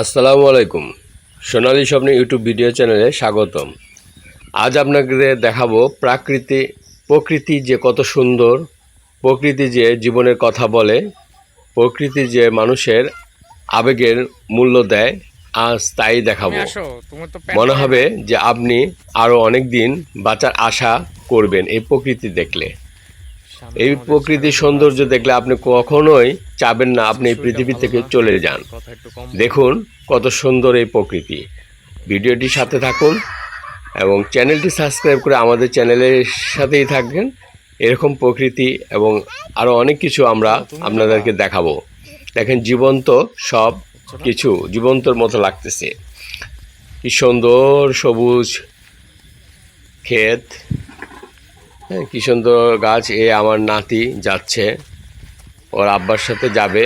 আসসালামু আলাইকুম। সোনালী স্বপ্ন ইউটিউব ভিডিও চ্যানেলে স্বাগতম। আজ আপনাদের দেখাবো প্রাকৃতি প্রকৃতি যে কত সুন্দর প্রকৃতি যে জীবনের কথা বলে প্রকৃতি যে মানুষের আবেগের মূল্য দেয় আজ তাই দেখাবো। মনে হবে যে আপনি আরও অনেক দিন বাঁচার আশা করবেন এই প্রকৃতি দেখলে। এই প্রকৃতির সৌন্দর্য দেখলে আপনি কখনোই চাবেন না আপনি এই পৃথিবী থেকে চলে যান। দেখুন কত সুন্দর এই প্রকৃতি। ভিডিওটির সাথে থাকুন এবং চ্যানেলটি সাবস্ক্রাইব করে আমাদের চ্যানেলের সাথেই থাকবেন। এরকম প্রকৃতি এবং আরও অনেক কিছু আমরা আপনাদেরকে দেখাবো। দেখেন জীবন্ত সব কিছু জীবন্তর মতো লাগতেছে। কি সুন্দর সবুজ ক্ষেত। হ্যাঁ কি সুন্দর গাছ এ আমার নাতি যাচ্ছে ওর আব্বার সাথে যাবে।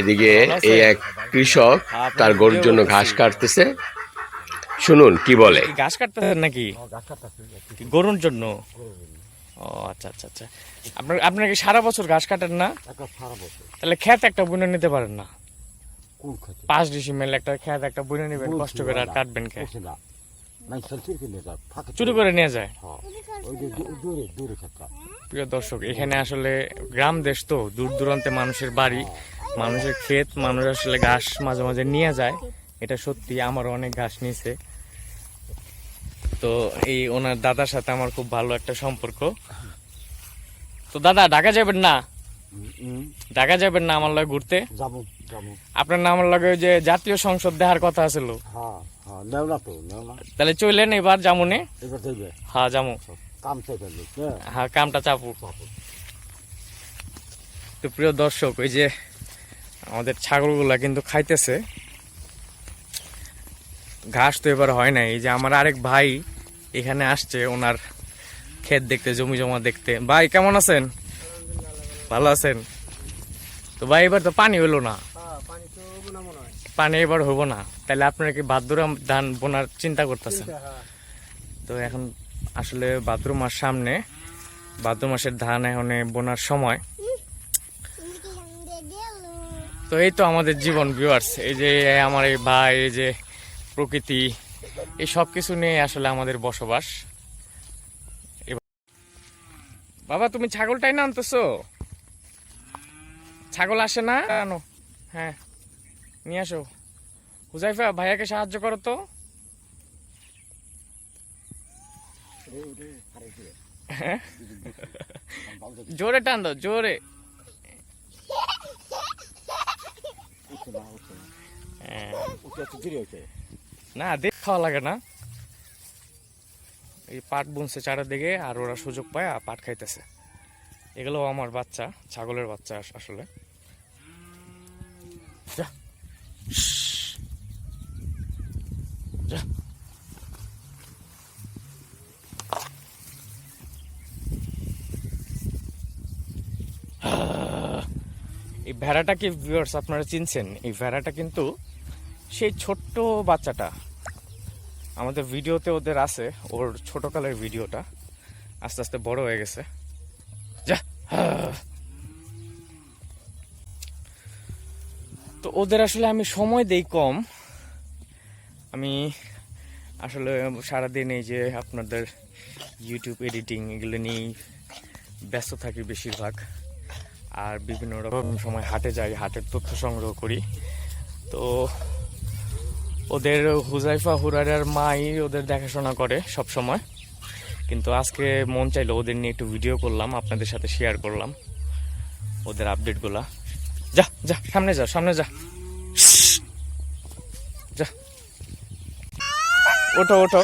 এদিকে এই এক কৃষক তার গরুর জন্য ঘাস কাটতেছে। শুনুন কি বলে? ঘাস কাটতেছেন নাকি? গরুর জন্য? ও আচ্ছা আচ্ছা আচ্ছা। আপনার আপনার কি সারা বছর ঘাস কাটেন না? একটা সারা বছর। তাহলে ক্ষেত একটা বুনে নিতে পারেন না? খেতে পাঁচ ডিসিমেল একটা ক্ষেত একটা বুনে নেবেন কষ্ট করে আর কাটবেন খেত চুরি করে নিয়ে যায়। হ্যাঁ প্রিয় দর্শক এখানে আসলে গ্রাম দেশ তো দূর দূরান্তে মানুষের বাড়ি মানুষের ক্ষেত মানুষ আসলে ঘাস মাঝে মাঝে নিয়ে যায়। এটা সত্যি আমার অনেক ঘাস নিয়েছে। তো এই ওনার দাদার সাথে আমার খুব ভালো একটা সম্পর্ক। তো দাদা ঢাকা যাবেন না? ঢাকা যাবেন না আমার লগে ঘুরতে? যাব। আপনার নামের লগে ওই যে জাতীয় সংসদ দেখার কথা আছিল। হ্যাঁ হ্যাঁ তাহলে চললেন এবার জামুনে? হ্যাঁ জামু। ফেলবে হ্যাঁ। হ্যাঁ কামটা চাপু। তো প্রিয় দর্শক ওই যে আমাদের ছাগলগুলা কিন্তু খাইতেছে। ঘাস তো এবার হয় নাই। এই যে আমার আরেক ভাই এখানে আসছে ওনার ক্ষেত দেখতে জমি জমা দেখতে। ভাই কেমন আছেন? ভালো আছেন? তো ভাই এবার তো পানি হলো না। পানি এবার হব না। তাহলে আপনারা কি ভাদ্র ধান বোনার চিন্তা করতেছেন? তো এখন আসলে ভাদ্র মাস সামনে ভাদ্র মাসের ধান এখন বোনার সময়। তো এই তো আমাদের জীবন ভিউয়ার্স এই যে আমার এই ভাই এই যে প্রকৃতি এই সব কিছু নিয়ে আসলে আমাদের বসবাস। বাবা তুমি ছাগলটাই না আনতেছো? ছাগল আসে না? হ্যাঁ। নিয়ে আসো। হুজাইফা, ভাইয়াকে সাহায্য করো তো। হ্যাঁ? জোরে টান দাও, জোরে। না দেখ খাওয়া লাগে না। এই পাট বুনছে চারিদিকে আর ওরা সুযোগ পায়, আর পাট খাইতেছে। এগুলো আমার বাচ্চা, ছাগলের বাচ্চা আসলে। যা। এই ভেড়াটা কি ভিউয়ার্স আপনারা চিনছেন? এই ভেড়াটা কিন্তু সেই ছোট্ট বাচ্চাটা, আমাদের ভিডিওতে ওদের আছে, ওর ছোটকালের ভিডিওটা, আস্তে আস্তে বড় হয়ে গেছে। যা তো ওদের আসলে আমি সময় দেই কম। আমি আসলে সারাদিন এই যে আপনাদের ইউটিউব এডিটিং এগুলো নিয়েই ব্যস্ত থাকি বেশিরভাগ। আর বিভিন্ন রকম সময় হাটে যাই, হাটের তথ্য সংগ্রহ করি। তো ওদের হুজাইফা হুরারার মাই ওদের দেখাশোনা করে সব সময়। কিন্তু আজকে মন চাইলো ওদের নিয়ে একটু ভিডিও করলাম, আপনাদের সাথে শেয়ার করলাম, ওদের আপডেটগুলা যা যা, সামনে যা সামনে যা। যা। ওঠো ওঠো।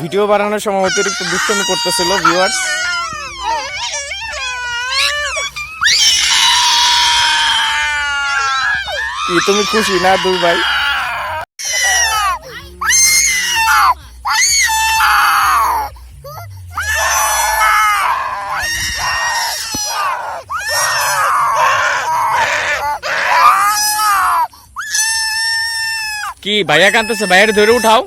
ভিডিও বানানোর সময় অতিরিক্ত দুষ্টমি করতেছিল ভিউয়ার্স তুমি খুশি না, দুই ভাই? কি ভাইয়া কাঁদতেছে? ভাইয়ের ধরে উঠাও।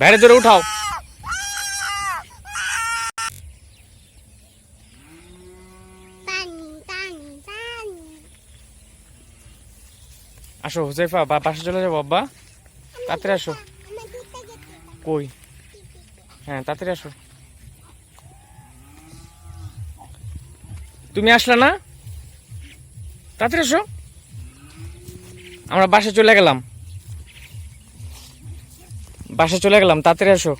ভাইয়ের ধরে উঠাও। আসো হুজাইফা বা বাসা চলে যাব আব্বা। তাড়াতাড়ি আসো। কই? হ্যাঁ তাড়াতাড়ি আসো। তুমি আসলে না? তাড়াতাড়ি আসো। আমরা বাসা চলে গেলাম। বাসা চলে গেলাম তাড়াতাড়ি আসো।